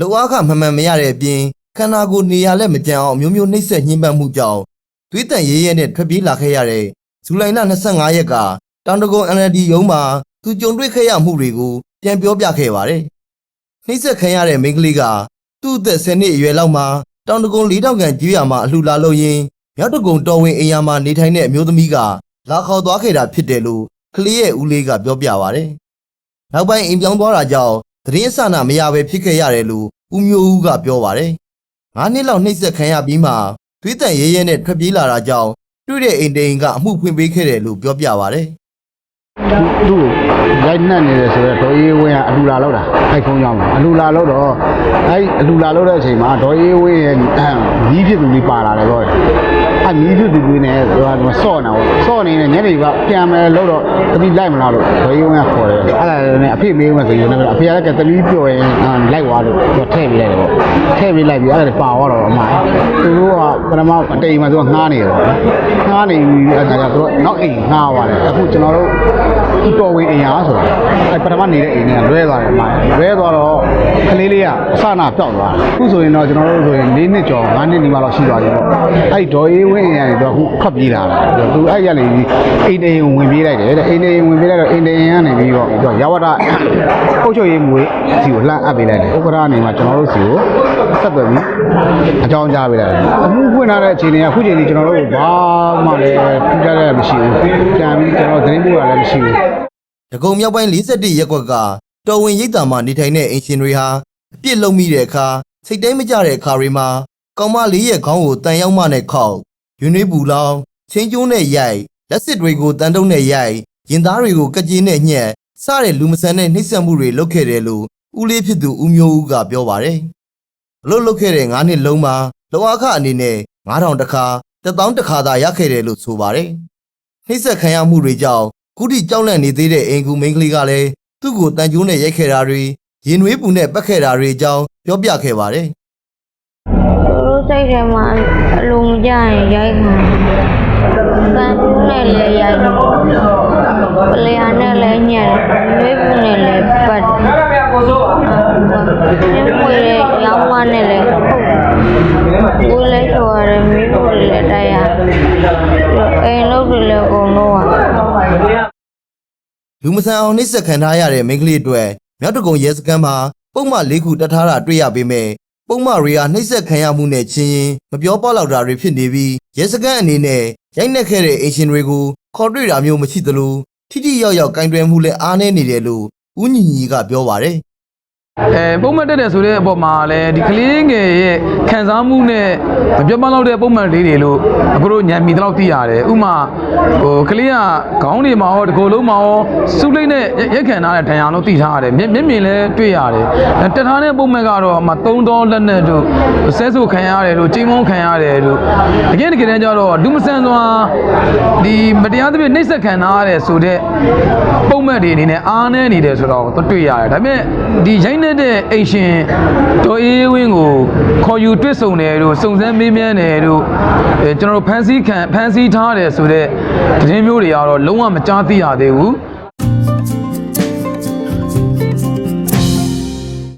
လုံအားခမမှန်မရတဲ့အပြင်ခန္ဓာကိုယ်နေရာလက်မကျန်အောင်အမျိုးမျိုးနှိပ်စက်ညှဉ်းပန်းမှုကြောင့်သွေးတန်ရဲရဲနဲ့ထွက်ပြေးလာခဲ့ရတဲ့ဇူလိုင်လ25ရက်ကတောင်တကုန်း NLD ရုံးမှာသူကြုံတွေ့ခဲ့ရမှုတွေကိုပြန်ပြောပြခဲ့ပါတယ်။နှိပ်စက်ခံရတဲ့မိန်းကလေးကသူ့အသက်10နှစ်အရွယ်လောက်မှာတောင်တကုန်း၄တောင်ကန်ကြီးရမှာအလှူလာလို့ရင်းမြောက်တကုန်းတော်ဝင်အိမ်ယာမှာနေထိုင်တဲ့အမျိုးသမီးကလာခေါ်သွားခဲ့တာဖြစ်တယ်လို့ကလေးရဲ့ဦးလေးကပြောပြပါတယ်။နောက်ပိုင်းအိမ်ပြောင်းသွားတာကြောင့် သတင်းအစနာမရဘဲဖြစ်ခဲ့ရတယ်လို့ဦးမျိုးဦးကပြောပါတယ်။ငါးနှစ်လောက်နှိပ်စက်ခံရပြီးမှသွေးတန်ရဲရဲနဲ့ထွက်ပြေးလာတာကြောင့်တွေ့တဲ့အိမ်တိန်ကအမှုဖွင့်ပေးခဲ့တယ်လို့ပြောပြပါတယ်။သူ့ကိုရိုက်နှက်နေတယ်ဆိုတော့ဒေါ်အေးဝင်းကအလူလာလောက်တာအဲ့ဖုန်းကြောင်းမှာအလူလာလောက်တော့အဲ့အလူလာလောက်တဲ့အချိန်မှာဒေါ်အေးဝင်းရဲ့ညီးဖြစ်သူလေးပါလာတယ်ပြော တယ်အဲ့ညီးဖြစ်သူလေးနဲ့သူကစော့နေတာပေါ့စော့နေနေညနေကပြန်မယ်လို့တော့တတိလိုက်မလားလို့ဒေါ်အေးဝင်းကခေါ်တယ်အဲ့ဒါလည်းအဖေမေးမှဆိုရင်လည်းအဖေကလည်းတတိပြောရင်လိုက်သွားလို့သူထည့်ပေးလိုက်တယ်ပေါ့ထည့်ပေးလိုက်ပြီးအဲ့ဒါပါသွားတော့အမသူတို့ကပထမအတိမ်မှာသူကငှားနေတယ်ငှားနေပြီးအဲ့ဒါကသူကနောက်အိမ်ငှားသွားတယ်အခုကျွန်တော်တို့ဒီတော်ဝင်အိမ်အားဆိုတာအဲပထမနေတဲ့အိမ်ကလွဲသွားတယ်အမလွဲသွားတော့ကလေးလေးကအစနာပျောက်သွားတယ်အခုဆိုရင်တော့ကျွန်တော်တို့ဆိုရင်၄နှစ်ကျော်၅နှစ်နီးပါးလောက်ရှိသွားပြီပေါ့အဲ့ဒီဒေါ်အေးဝင်းအိမ်ကနေတော့အခုထွက်ပြေးလာတာသူအဲ့ရနေပြီးအိမ်တိမ်ဝင်ပြေးလိုက်တယ်တဲ့အိမ်တိမ်ဝင်ပြေးလိုက်တော့အိမ်တိမ်ကနေပြီးတော့သူကရဝတပုတ်ချုပ်ရေးမွေးစီကိုလှမ်းအပ်ပေးလိုက်တယ်ဥက္ကရာနေမှာကျွန်တော်တို့စီကိုဆက်သွယ်ပြီးအကြောင်းကြားပေးလိုက်တယ်အမှုဖွင့်ထားတဲ့အခြေအနေကအခုချိန်ကြီးကျွန်တော်တို့ဘာမှလည်းထူးခြားတဲ့မရှိဘူးပြန်ပြီးကျွန်တော်သတင်းပို့ရလည်းမရှိဘူးဒဂုံမြောက်ပိုင်း41ရပ်ကွက်ကတော်ဝင်ရိပ်သာမှာနေထိုင်တဲ့အင်ရှင်တွေဟာအပြစ်လုံးမိတဲ့အခါစိတ်တိုင်းမကြတဲ့အခါတွေမှာကောင်မလေးရဲ့ခေါင်းကိုတန်ရောက်မှနဲ့ခောက် ယူနေပူလောင်ချင်းကျိုးနဲ့ရိုက်လက်စစ်တွေကိုတန်တုံးနဲ့ရိုက်ရင်သားတွေကိုကကြင်းနဲ့ညှက်စတဲ့လူမဆန်တဲ့နှိပ်စက်မှုတွေလုပ်ခဲ့တယ်လို့ဦးလေးဖြစ်သူဦးမျိုးဦးကပြောပါတယ်အလို့လုပ်ခဲ့တဲ့9နှစ်လုံးမှာလောအခအနေနဲ့9000တခါ1000တခါသာရခဲ့တယ်လို့ဆိုပါတယ်နှိပ်စက်ခံရမှုတွေကြောင့်ခုထိကြောက်လန့်နေသေးတဲ့အိမ်ကူမိန်းကလေးကလည်းသူ့ကိုတန်ကျိုးနဲ့ရိုက်ခဲ့တာတွေရင်နွေးပူနဲ့ပတ်ခဲ့တာတွေအကြောင်းပြောပြခဲ့ပါတယ်သူတို့ စိတ်ထဲမှာအလိုမကျရင်ရိုက်ခံတန်တူးနဲ့လည်းရိုက်ပလျာနဲ့လည်းညက်ရွေးပူနဲ့လည်းပတ်ညမွေရဲ့ရောင်းမနဲ့လည်းခုတ်ကိုယ်လည်းဆိုရတယ်မင်းတို့လည်းတိုက်ရအိမ်လုပ်တွေလည်းအကုန်လုံးอ่ะလူမဆန်အောင်နှိပ်စက်ခံထားရတဲ့မိန်းကလေးအတွက်မြောက်တကုံရဲစခန်းမှာပုံမှန်၄ခုတက်ထားတာတွေ့ရပေမဲ့ ပုံမှန်တွေကနှိပ်စက်ခံရမှုနဲ့ချင်းရင်မပြောပေါက်လောက်တာတွေဖြစ်နေပြီးရဲစခန်းအနေနဲ့ရိုက်နှက်ခဲ့တဲ့အိမ်ရှင်တွေကိုခေါ်တွေ့တာမျိုးမရှိသလိုထိထိရောက်ရောက်ကင်တွယ်မှုလည်းအားနည်းနေတယ်လို့ဦးညီညီကပြောပါတယ် အဲပုံမှန်တက်တယ်ဆိုတဲ့အပေါ်မှာလည်းဒီကလေးငယ်ရဲ့ခံစားမှုနဲ့မပြောမလောက်တဲ့ပုံမှန်လေးတွေလို့အခုတို့ညံမီတော့သိရတယ်ဥမာဟိုကလေးကခေါင်းတွေမှာရောဒီကိုယ်လုံးမှာရောစုလိမ့်နဲ့ရက်ခံထားတဲ့ဒဏ်ရာလို့သိထားရတယ်မျက်မျက်မြင်လည်းတွေ့ရတယ်အဲတက်ထားတဲ့ပုံမှန်ကတော့အမှသုံးတော်လက်နဲ့တို့ဆဲဆူခံရတယ်တို့ချိန်မုံခံရတယ်တို့တကယ်တကယ်တမ်းကျတော့ဒုမဆန်စွာဒီမတရားသဖြင့်နှိပ်စက်ခံထားရတယ်ဆိုတဲ့ပုံမှန်တွေအနေနဲ့အားနည်းနေတယ်ဆိုတော့တွေ့ရတယ်ဒါပေမဲ့ဒီရိုက်နေတဲ့အိမ်ရှင်တော်အေးဝင်းကိုခေါ်ယူတွေ့ဆုံတယ်တို့စုံစမ်းမေးမြန်းတယ်တို့အဲကျွန်တော်တို့ဖန်ဆီးခံဖန်ဆီးထားတယ်ဆိုတဲ့သတင်းမျိုးတွေကတော့လုံးဝမကြားသိရသေးဘူး